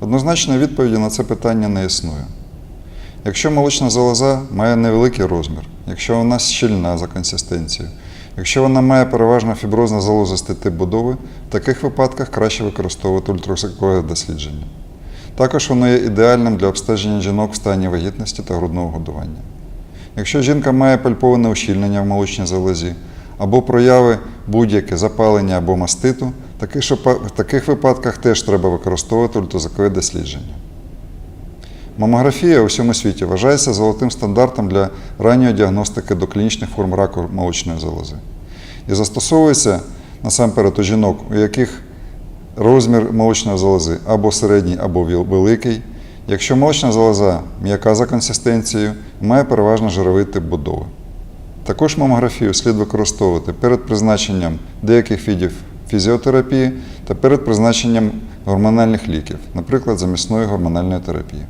Однозначної відповіді на це питання не існує. Якщо молочна залоза має невеликий розмір, якщо вона щільна за консистенцією, якщо вона має переважно фіброзно залозистий тип будови, в таких випадках краще використовувати ультразвукове дослідження. Також воно є ідеальним для обстеження жінок в стані вагітності та грудного годування. Якщо жінка має пальповане ущільнення в молочній залозі або прояви будь-яке запалення або маститу, в таких випадках теж треба використовувати ультразвукове дослідження. Мамографія у всьому світі вважається золотим стандартом для ранньої діагностики доклінічних форм раку молочної залози і застосовується насамперед у жінок, у яких розмір молочної залози або середній, або великий. Якщо молочна залоза м'яка за консистенцією, має переважно жировий тип будови. Також мамографію слід використовувати перед призначенням деяких видів фізіотерапії та перед призначенням гормональних ліків, наприклад, замісної гормональної терапії.